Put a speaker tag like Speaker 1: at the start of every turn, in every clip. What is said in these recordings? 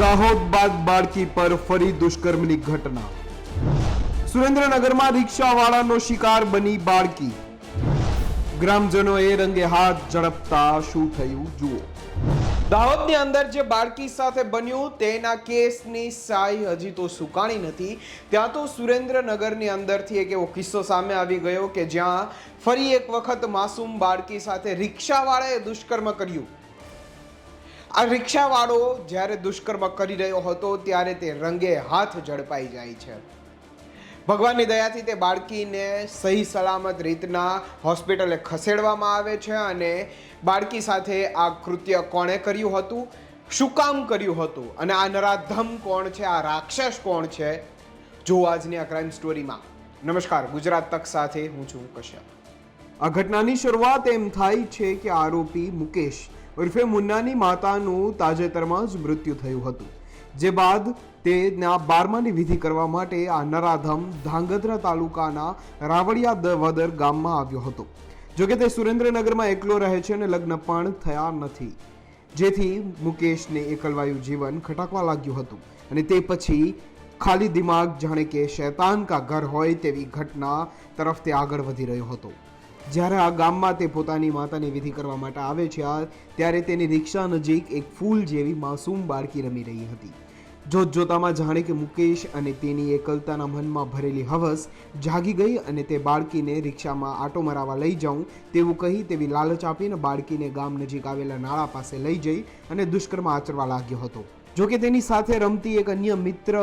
Speaker 1: દાહોદ બાદ બાળકી પર ફરી દુષ્કર્મની ઘટના. સુરેન્દ્રનગરમાં રિક્ષાવાળાનો શિકાર બની બાળકી. ગ્રામજનોએ રંગે હાથ ઝડપતા શું થયું જુઓ. દાહોદની અંદર જે બાળકી સાથે બન્યું તેના કેસની સાઈ હજી તો સુકાણી નથી. ત્યાં તો સુરેન્દ્રનગરની અંદરથી એક એવો કિસ્સો સામે આવી ગયો કે જ્યાં ફરી એક વખત માસૂમ બાળકી સાથે રિક્ષાવાળાએ દુષ્કર્મ કર્યું. આ રિક્ષાવાળો જ્યારે દુષ્કર્મ કરી રહ્યો હતો ત્યારે તે રંગે હાથ ઝડપાઈ જાય છે. ભગવાનની દયાથી તે બાળકીને સહી સલામત રીતના હોસ્પિટલે ખસેડવામાં આવે છે અને બાળકી સાથે આ કૃત્ય કોણે કર્યું હતું? શું કામ કર્યું હતું? અને આ નરાધમ કોણ છે? આ રાક્ષસ કોણ છે? જો આજની આ ક્રાઇમ સ્ટોરીમાં નમસ્કાર, ગુજરાત તક સાથે હું છું કશ્યપ. આ ઘટનાની શરૂઆત એમ થાય છે કે આરોપી મુકેશ ઉર્ફે મુન્નાની માતાનું તાજેતરમાં જ મૃત્યુ થયું હતું. જે બાદ તેના બારમાની વિધિ કરવા માટે આ નરાધમ ધાંગધ્રા તાલુકાના રાવળિયા વદર ગામમાં આવ્યો હતો. જોકે તે સુરેન્દ્રનગરમાં એકલો રહે છે અને લગ્ન પણ થયા નથી. જેથી મુકેશને એકલવાયું જીવન ખટાકવા લાગ્યું હતું અને તે પછી ખાલી દિમાગ જાણે કે શૈતાન કા ઘર હોય તેવી ઘટના તરફ તે આગળ વધી રહ્યો હતો. જ્યારે આ ગામમાં તે પોતાની માતાની વિધિ કરવા માટે આવે છે, આ ત્યારે તેની રિક્ષા નજીક એક ફૂલ જેવી માસૂમ બાળકી રમી રહી હતી. જોત જોતામાં જાણે કે મુકેશ અને તેની એકલતાના મનમાં ભરેલી હવસ જાગી ગઈ અને તે બાળકીને રિક્ષામાં આટો મરાવા લઈ જાઉં તેવું કહી તેવી લાલચ આપીને બાળકીને ગામ નજીક આવેલા નાળા પાસે લઈ જઈ અને દુષ્કર્મ આચરવા લાગ્યો હતો. જોકે તેની સાથે રમતી એક અન્ય મિત્ર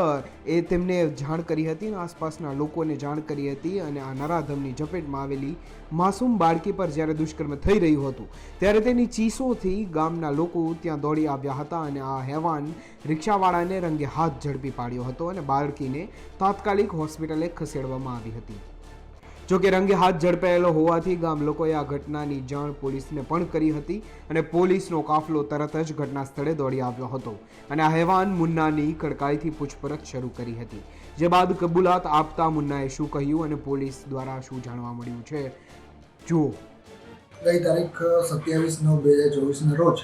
Speaker 1: એ તેમને જાણ કરી હતી અને આસપાસના લોકોને જાણ કરી હતી અને આ નરાધમની ઝપેટમાં આવેલી માસૂમ બાળકી પર જ્યારે દુષ્કર્મ થઈ રહ્યું હતું, ત્યારે તેની ચીસોથી ગામના લોકો ત્યાં દોડી આવ્યા હતા અને આ હેવાન રિક્ષાવાળાને રંગે હાથ ઝડપી પાડ્યો હતો અને બાળકીને તાત્કાલિક હોસ્પિટલે ખસેડવામાં આવી હતી. જોકે રંગે હાથ ઝડપાયેલો હોવાથી ગામ લોકોએ આ ઘટનાની જાણ પોલીસને પણ કરી હતી અને પોલીસનો કાફલો તરત જ ઘટના સ્થળે દોડી આવ્યો હતો અને આ હેવાન મુન્નાની કડકાઈથી પૂછપરછ શરૂ કરી હતી. જે બાદ કબૂલાત આપતા મુન્નાએ શું કહ્યું અને પોલીસ દ્વારા શું જાણવા મળ્યું છે? જુઓ.
Speaker 2: ગઈ તારીખ સત્યાવીસ નવ બે હજાર ચોવીસના રોજ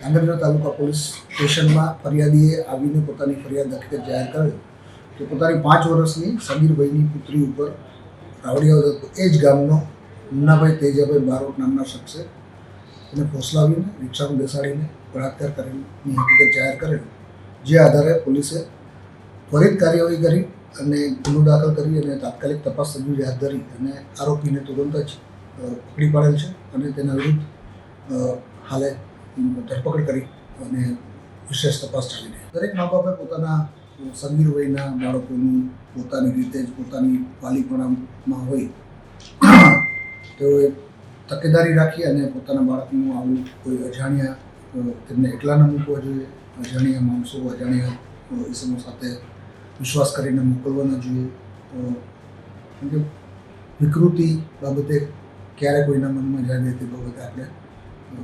Speaker 2: ધાંગધ્રા તાલુકા પોલીસ સ્ટેશનમાં ફરિયાદીએ આવીને પોતાની ફરિયાદ હકીકત જાહેર કરેલ કે પોતાની પાંચ વર્ષની સમીરભાઈની પુત્રી ઉપર રાવડિયા એ જ ગામનો મુન્નાભાઈ તેજાભાઈ બારોટ નામના શખ્સે એને ફોસલાવીને, રિક્ષામાં બેસાડીને બળાત્કાર કરીને હકીકત જાહેર કરેલ. જે આધારે પોલીસે ત્વરિત કાર્યવાહી કરી અને ગુનો દાખલ કરી અને તાત્કાલિક તપાસ તજવીજ હાથ ધરી અને આરોપીને તુરંત જ પકડી પાડેલ છે અને તેના વિરુદ્ધ હાલે ધરપકડ કરી અને વિશેષ તપાસ ચાલી રહી દરેક મા બાપે પોતાના સમીર વયના બાળકોનું પોતાની રીતે જ પોતાની વાલીપણામાં હોય, તેઓએ તકેદારી રાખી અને પોતાના બાળકનું આવું કોઈ અજાણ્યા તેમને એકલા ન મૂકવા જોઈએ, અજાણ્યા માણસો, અજાણ્યા ઈસમો સાથે વિશ્વાસ કરીને મોકલવા ન જોઈએ કે વિકૃતિ બાબતે ક્યારે કોઈના મનમાં જાગે તે બાબતે આપણે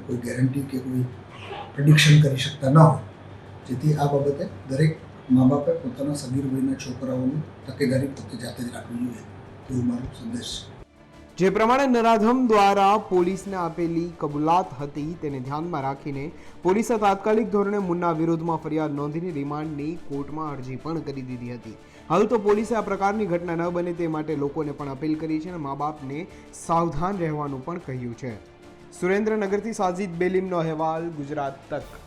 Speaker 2: કોઈ ગેરંટી કે કોઈ પ્રિડિક્શન કરી શકતા ન હોય. જેથી આ બાબતે દરેક મા બાપે પોતાના સગીર વયના છોકરાઓની તકેદારી પોતે જાતે જ રાખવી જોઈએ તેવું મારો સંદેશ છે.
Speaker 1: જે પ્રમાણે નરાધમ દ્વારા પોલીસને આપેલી કબૂલાત હતી, તેને ધ્યાનમાં રાખીને પોલીસે તાત્કાલિક ધોરણે મુન્ના વિરુદ્ધમાં ફરિયાદ નોંધીને રિમાન્ડની કોર્ટમાં અરજી પણ કરી દીધી હતી. હાલ તો પોલીસે આ પ્રકારની ઘટના ન બને તે માટે લોકોને પણ અપીલ કરી છે અને મા બાપને સાવધાન રહેવાનું પણ કહ્યું છે. સુરેન્દ્રનગરથી સાજિદ બેલીમનો અહેવાલ ગુજરાત તક.